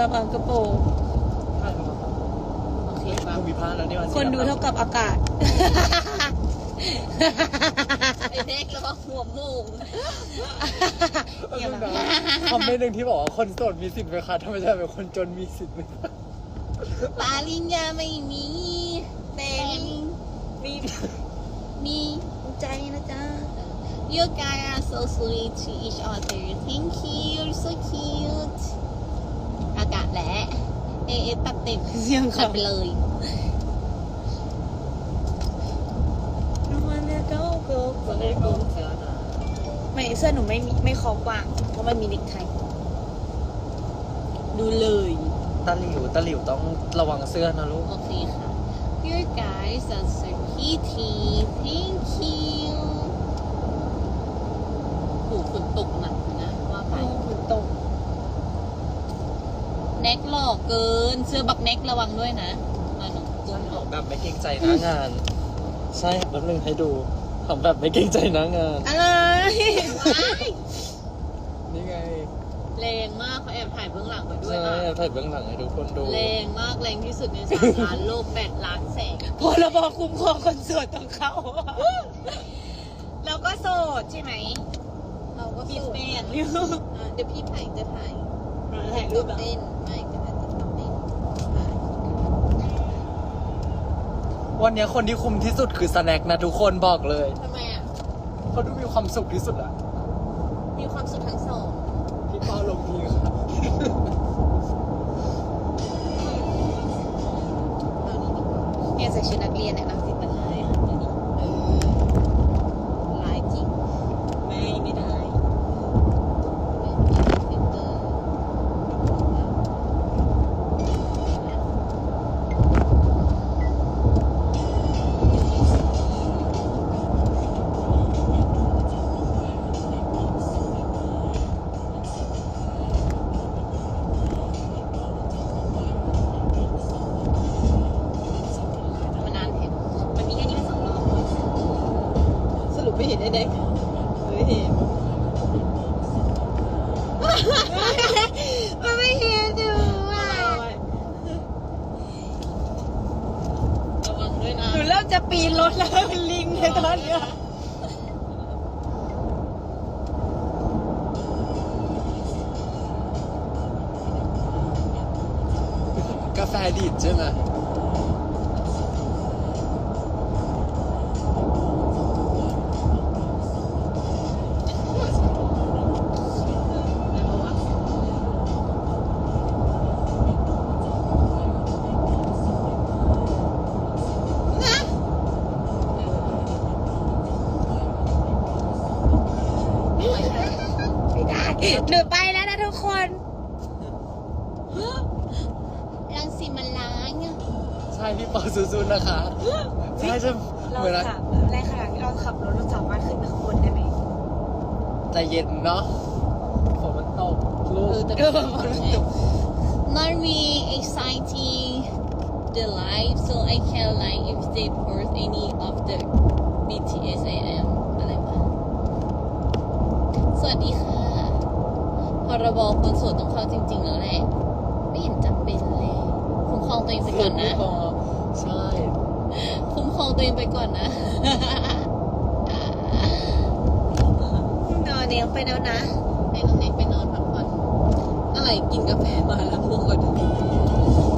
ระวังกระโปรงโอเคป่ะมึงมีผ้าแล้วนี่วันคนดูเท่ากับอากาศ ไอ้เด็กแล้วก็หัวโมุงอย่ามาคอมเมนต์หนึ่งที่บอกว่าคนโสดมีสิทธิ์ไหมคะถ้าไม่ใช่เป็นคนจนมีสิทธิ์ไหมคะปาลิญญาไม่มีแต่มีมีมีใจนะจ๊ะ You guys are so sweet to each other. Thank you. You're so cute. อากาศแหละ เอะเอะตัดเต็มเสียงตัขัดบไปเลยมันเนี่ยก็ก็ตอนนี้ก็เสื้อนะไม่เสื้อหนูไม่มีไม่คอกว่างเพราะมันมีเน็กไทดูเลยตาหลิวตาหลิวต้องระวังเสื้อนะลูก โอเคค่ะ You guys are so pretty. Thank you. หูฝนตกหนักนะว่าไป ฝนตก แน็กหล่อเกิน เสื้อบักแน็กระวังด้วยนะอะหนูกลมหล่อแบบไม่เกรงใจหน้างาน ใช่แป๊บนึงให้ดูทำแบบไม่เกรงใจหน้างาน อะไรว้ายนี่ไงแรงมากเขาแอบถ่ายเบื้องหลังมาด้วยใช่อะ ถ่ายเบื้องหลังให้ทุกคนดู แรงมากแรงที่สุดในสามล้านโลกแปดล้านแสงพรบคุ้มครองคนโสดต้องเข้าเราก็โสดใช่ไหม เราก็มีสู้แฟนอะเดี๋ยวพี่ไผ่จะถ่าย ถ่ายรูปแบบเต้นไม่ก็อาจจะต้องเต้นถ่ายวันนี้คนที่คุมที่สุดคือสแน็คนะทุกคนบอกเลยทำไมอะ เขาดูมีความสุขที่สุดอะมีความสุขทั้งสองพี่ป้าลงทีค่ะเอานี้ดีกว่าเนี่ยใส่ชุดนัก เห็นได้เด็กไม่เห็นมันไม่เห็นดูอะระวังด้วยนะหนูเริ่มจะปีนรถแล้วเป็นลิงเลยตอนเนี้ยกาแฟดีดใช่ไหม หนูไปแล้วนะทุกคนรังสีมันล้างอะใช่พี่ปอซูๆนะคะใช่ใช่เราเหมือนนะขับในขณะที่เราขับรถเราสามารถขึ้นไปข้างบนได้ไหมใจเย็นเนาะฝนมันตกลูเออกแต่เออ not really exciting the life so I can like if they post any of the BTS I am อะไรวะสวัสดีค่ะพ รบคนโสดต้องเข้าจริง ๆ แล้วแหละ ไม่เห็นจำเป็นเลยคุ้มครองตัวเองไปก่อนนะพี่ปอใช่ คุ้มครองตัวเองไปก่อนนะนอนเนียงไปแล้วนะให้น้องเน็กไปนอนพักผ่อนอะไรกินกาแฟมาแล้วง่วงกว่าเดิม